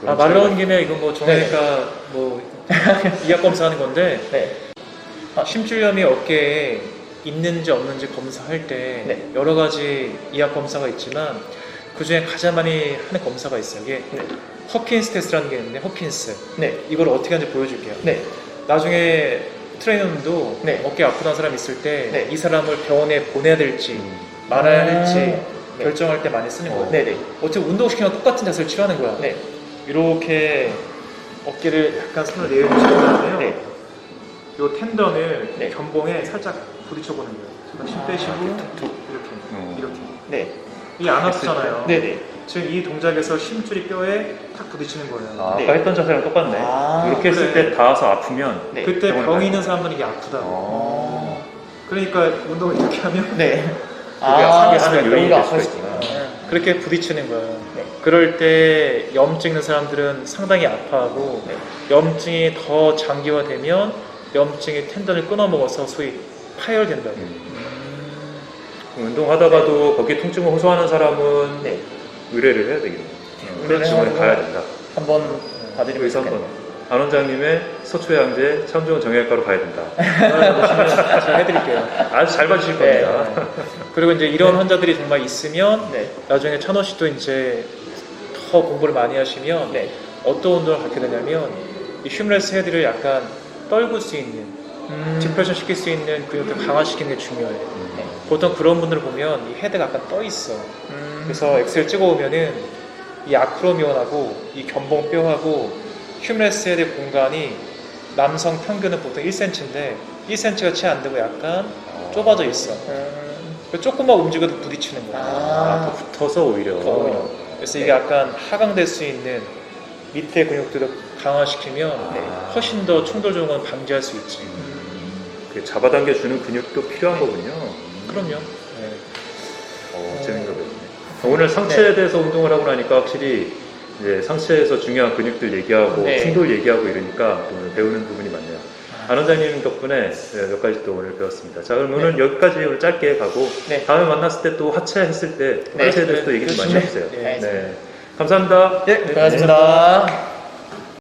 그런 아, 말 나온 김에 이거 뭐 정하니까 뭐 이학 검사하는 건데 네. 심줄염이 어깨에 있는지 없는지 검사할 때 네. 여러 가지 이학 검사가 있지만 그 중에 가장 많이 하는 검사가 있어요. 이게 네. 허킨스 테스트라는 게 있는데 허킨스 네. 이걸 어떻게 하는지 보여줄게요. 네. 나중에 트레이너님도 네. 어깨 아프다는 사람 있을 때 이 네. 사람을 병원에 보내야 될지 음. 말아야 아, 할지 네. 결정할 때 많이 쓰는 거예요. 네네. 어떻게 운동 시키면 똑같은 자세를 취하는 거야. 네. 이렇게 어깨를 약간 손을 내려주시는 다음에요. 네. 요 텐던을 네. 견봉에 살짝 부딪혀보는 거예요. 정말 힘 빼시고 이렇게 어. 이렇게 네. 이게 안 아프잖아요. 네네. 지금 이 동작에서 심줄이 뼈에 탁 부딪히는 거예요. 아, 아까 네. 했던 자세랑 똑같네. 아, 이렇게 했을 그래. 때 닿아서 아프면 네. 그때 가요. 있는 사람들은 이게 아프다. 어. 그러니까 운동을 이렇게 하면 네. 그게 하게 하는 요인이 거될 수가 아플 있구나. 그렇게 부딪히는 거예요. 네. 그럴 때 염증 있는 사람들은 상당히 아파하고 네. 염증이 더 장기화되면 염증이 텐던을 끊어먹어서 소위 파열된다고. 음. 운동하다가도 거기에 통증을 호소하는 사람은 네. 의뢰를 해야 되겠네요. 의뢰를 병원에 하고 가야 된다. 한번 봐드리고 여기서 한번. 안 원장님의 서초양제 참 좋은 정형외과로 가야 된다. 보시면 제가 해드릴게요. 아주 잘 봐주실 네. 겁니다. 그리고 이제 이런 환자들이 정말 있으면 네. 나중에 찬호 씨도 이제 더 공부를 많이 하시면 네. 어떤 운동을 갖게 되냐면 이 휴머레스 헤드를 약간 떨굴 수 있는 음. 디프레션 시킬 수 있는 근육들 강화시키는 게 중요해요. 네. 보통 그런 분들을 보면 이 헤드가 약간 떠 있어. 음. 그래서 엑스를 찍어 보면은 이 아크로미온하고 이 견봉뼈하고 휴머레스 헤드 공간이 남성 평균은 보통 1cm인데 1cm가 채 안 되고 약간 좁아져 있어. 음. 그 조금만 움직여도 부딪히는 거야. 아, 더 붙어서 오히려. 더 오히려. 그래서 이게 약간 하강될 수 있는 밑에 근육들을 강화시키면 네. 훨씬 더 충돌 조응을 방지할 수 있지. 그 잡아당겨 주는 근육도 필요한 네. 거군요. 그럼요. 네. 어, 재밌는 거 배우네. 오늘 상체에 대해서 운동을 하고 나니까 확실히 이제 상체에서 중요한 근육들 얘기하고 네. 충돌 얘기하고 이러니까 또 오늘 배우는 부분이 많네요. 안 원장님 덕분에 네, 몇 가지 또 오늘 배웠습니다. 자, 그럼 오늘 여기까지 오늘 짧게 가고 네. 다음에 만났을 때 또 하체 했을 때 네. 하체에 대해서 또 얘기 좀 많이 네. 해주세요. 네. 네. 감사합니다. 네, 고맙습니다.